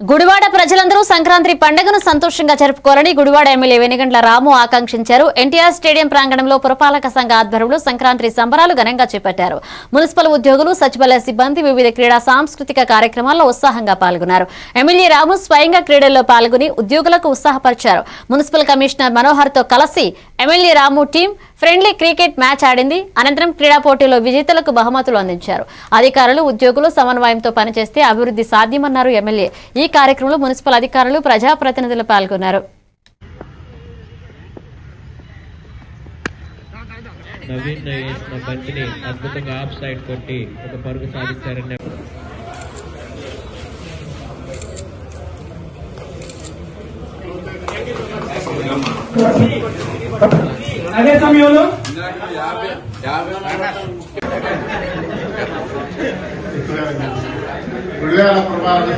గుడివాడ ప్రజలందరూ సంక్రాంతి పండుగను సంతోషంగా జరుపుకోవాలని గుడివాడ ఎమ్మెల్యే వెనుగండ్ల రాము ఆకాంక్షించారు. ఎన్టీఆర్ స్టేడియం ప్రాంగణంలో పురపాలక సంఘ ఆధ్వర్యంలో సంక్రాంతి సంబరాలు ఘనంగా చేపట్టారు. మున్సిపల్ ఉద్యోగులు సచివాలయ సిబ్బంది వివిధ క్రీడా సాంస్కృతిక కార్యక్రమాల్లో ఉత్సాహంగా పాల్గొన్నారు. ఎమ్మెల్యే రాము స్వయంగా క్రీడల్లో పాల్గొని ఉద్యోగులకు ఉత్సాహపరిచారు. మున్సిపల్ కమిషనర్ మనోహర్తో కలిసి MLA Ramu team friendly cricket match ఆడింది. అనంతరం క్రీడా పోటీలో విజేతలకు బహుమతులు అందించారు. అధికారులు ఉద్యోగులు సమన్వయంతో పనిచేస్తే అభివృద్ధి సాధ్యమన్నారు ఎమ్మెల్యే. ఈ కార్యక్రమంలో మున్సిపల్ అధికారులు ప్రజాప్రతినిధులు పాల్గొన్నారు. నవీన్ వేసిన బంతిని అద్భుతంగా ఆఫ్ సైడ్ కొట్టి ఒక పరుగు సాధించారని అదే సమయంలో గుడివాడ పురపాలక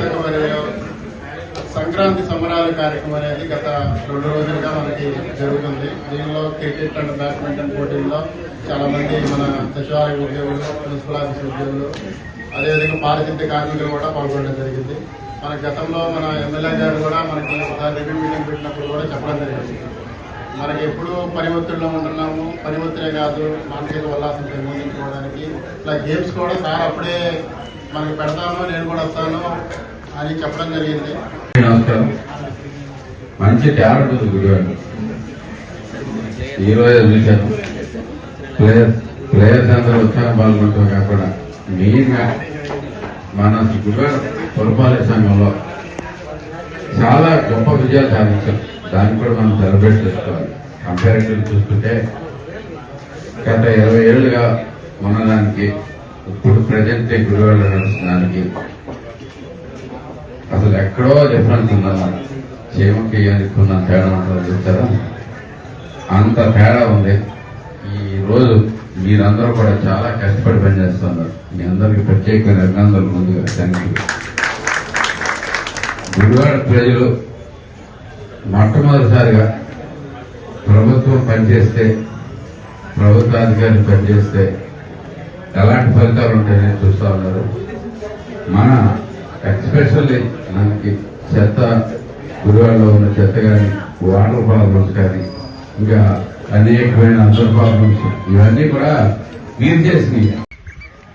సంక్రాంతి సంబరాల కార్యక్రమం అనేది గత రెండు రోజులుగా మనకి జరుగుతుంది. దీనిలో క్రికెట్ అండ్ బ్యాడ్మింటన్ పోటీల్లో చాలా మంది మన సచివాలయ ఉద్యోగులు మున్సిపల్ ఆఫీస్ ఉద్యోగులు అదేవిధంగా పారిశుద్ధ్య కార్మికులు కూడా పాల్గొనడం జరిగింది. మన గతంలో మన ఎమ్మెల్యే గారు కూడా మనకి ఒకసారి రివ్యూ మీటింగ్ పెట్టినప్పుడు కూడా మనకి ఎప్పుడు పని ఒత్తిడిలో ఉంటున్నాము. పని ఒత్తిడే కాదు మానసిక ఉల్లాసం పెంపొందించుకోవడానికి ఇట్లా గేమ్స్ కూడా సార్ అప్పుడే మనకి పెడతాను నేను కూడా వస్తాను అని చెప్పడం జరిగింది. నమస్కారం. మంచి టాలెంట్ ఉంది గుడివాడు ఈ చూశాను ప్లేయర్స్ ప్లేయర్స్ అందరూ ఉత్సాహ పాల్గొంటాం కాకుండా మెయిన్గా మన గుడివాడ పురపాలక సంఘంలో చాలా గొప్ప విజయాలు సాధించాం దాన్ని కూడా మనం సెలబ్రేట్ చేసుకోవాలి. కంపారిటివ్ చూసుకుంటే గత ఇరవై ఏళ్ళుగా ఉన్నదానికి ఇప్పుడు ప్రజెంట్ గుడివాడ నడుస్తున్నదానికి అసలు ఎక్కడో డిఫరెన్స్ ఉందన్న చీమకి అనుకున్న తేడా ఉంటుందో చూస్తారా? అంత తేడా ఉంది. ఈ రోజు మీరందరూ కూడా చాలా కష్టపడి పనిచేస్తున్నారు. మీ అందరికి ప్రత్యేకమైన అభినందనలు ముందుగా థ్యాంక్ యూ గుడివాడ ప్రజలు మొట్టమొదటిసారిగా ప్రభుత్వం పనిచేస్తే ప్రభుత్వాధికారులు పనిచేస్తే ఎలాంటి ఫలితాలు ఉంటాయని చూస్తూ ఉన్నారు. మన ఎక్స్పెషల్లీ మనకి చెత్త గుడివాడలో ఉన్న చెత్త కానీ వాటర్ ప్రాబ్లమ్స్ కానీ ఇంకా అనేకమైన అదర్ ప్రాబ్లమ్స్ ఇవన్నీ కూడా క్లియర్ చేసినాయి.